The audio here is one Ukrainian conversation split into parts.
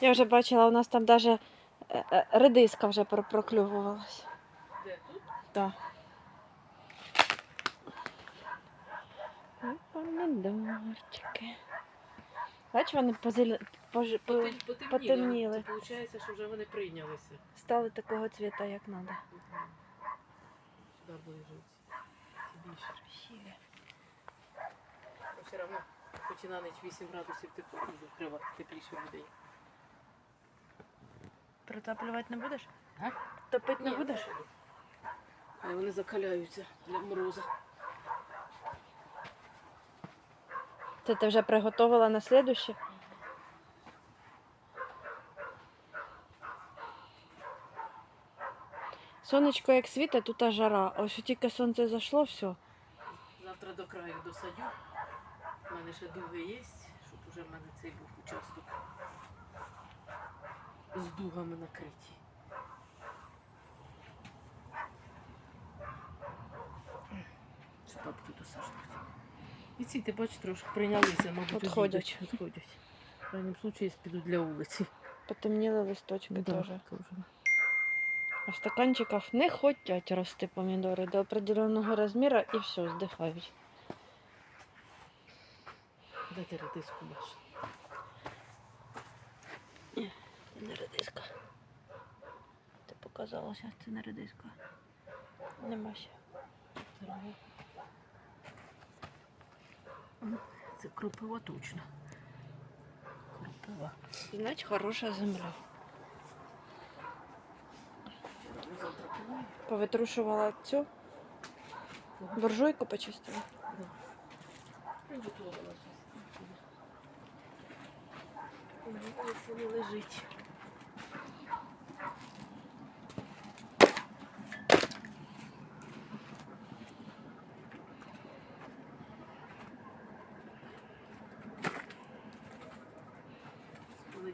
Я вже бачила, у нас там навіть редиска вже про- проклювувалась. Де тут? Так. Помідорчики. Бач, вони позеля... пож... Потемніли. потемніли. Це виходить, що вже вони прийнялися. стали такого цвіта, як треба. Сюди ближуть. Більше. Ну, Все одно, ніч 8 градусів тепло, дуже треба тепліше людей. Протаплювати не будеш? А? Топити не будеш? Але вони закаляються для морозу. Це ти вже приготувала на слідуще? Сонечко як світе, тут аж жара. Ось тільки сонце зайшло, все. Завтра до краю досадю. У мене ще дуги є, щоб уже в мене цей був участок з дугами накриті. Щоб бабки досажувати. І ці, ти бачиш, трошки прийнялися, мабуть, Відходять. відходять. В крайньому случаї підуть для вулиці. Потемніли листочки Да, теж. А в стаканчиках не хочуть рости помідори до определеного розміру і все, здихають. Дайте редиску нашу. Не редиска. Ти показалося, це не редиска. Нема ще. Це кропива точно. Кропива. Значить, хороша земля. Повитрушувала цю буржуйку почистила. Ось не лежить.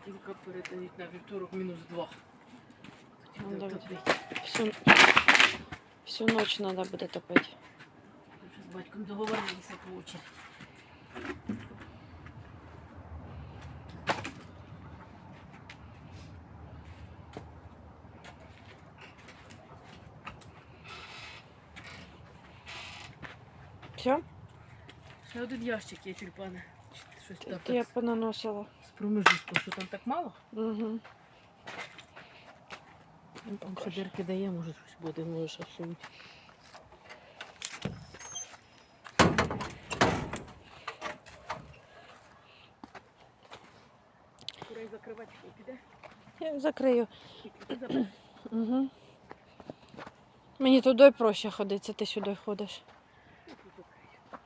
Понеділка передають на вівторок мінус два. Ну, втопити. Всю, всю ніч треба буде топити. Вже з батьком договорилися по очереді. Все? Ще один ящик є тюльпани. Чи Щось там я понаносила. З промежутком, що там так мало? Угу. Там ще дірки дає, може щось буде, може ще всунути. Курей закривати піде? Я закрию. Угу. Мені туди проще ходити, це ти сюди ходиш. Ну, тут закрию.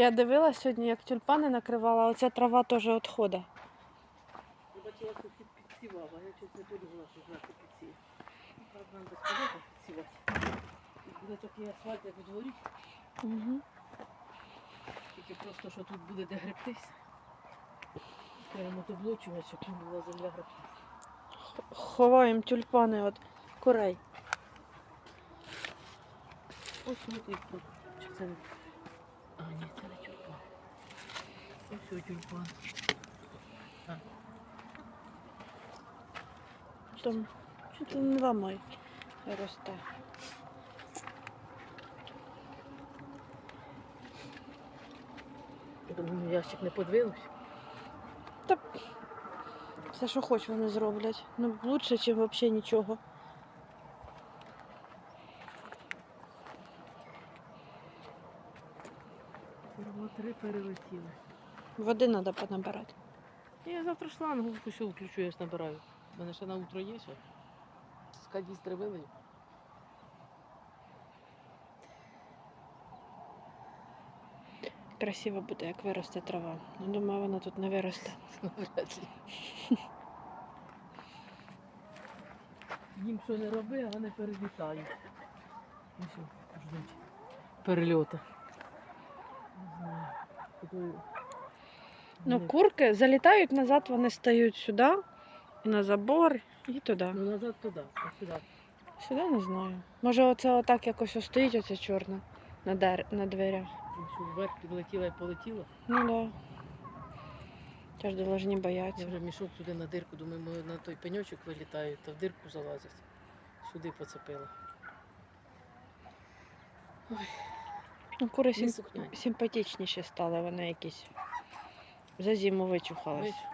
Я дивилась сьогодні, як тюльпани накривала, а оця трава теж відходить. Я бачила, що під підсівала, я щось не подумала, що Правда, нам без підсівати. Буде такий асфальт, як у дворі, Угу. тільки просто, що тут буде де гребтись. Треба мотоблочувати, щоб не була земля гребтись. Ховаємо тюльпани від курей. Ось от їх тут. Чи це не... А, ні, це. Ось тюльпан. Там ти не Росте. Я думаю, ящик не подвинувся. Та все, що хоч вони зроблять. Ну, лучше, ніж взагалі нічого. Три перелетіли. Води треба понабирати. Я завтра шлангу все включу, я ж набираю. У мене ще на утро є. З кадістри вилию. Красиво буде, як виросте трава. Ну, думаю, вона тут не виросте. Їм що не роби, а вони перелітають. Ну. Перельоти. Не знаю. Ну, курки залітають назад, вони стають сюди, на забор, і туди. Ну назад туди, а сюди. Сюди не знаю. Може, оце отак якось ось стоїть оце чорне на, дер... на дверях. Що вверх підлетіла і полетіла. Ну да. Теж должны Я вже мішок туди на дирку, думаю, може, на той пеньочок вилітають, та в дирку залазять. Сюди поцепила. Ну, кури сим... симпатичніші стали, вони якісь. За зиму вичухались. Бачиш,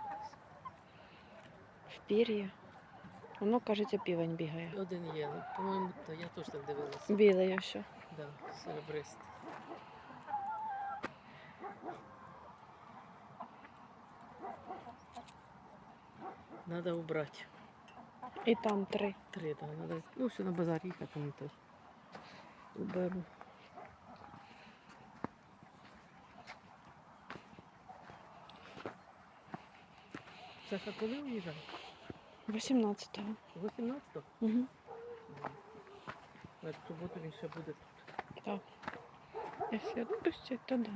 В пір'я. Воно, кажеться, півень бігає. один є. Ну, по-моєму, то я теж так дивилася. Білий ось. Да, серебристий. Надо убрати. І там три. Три, да, надо. Ну, ще на базар їхати, не той. Уберу. Саша, коли уїжджає? 18-го. 18-го? Угу. В суботу він ще буде тут. Так. Якщо відпустять, то да.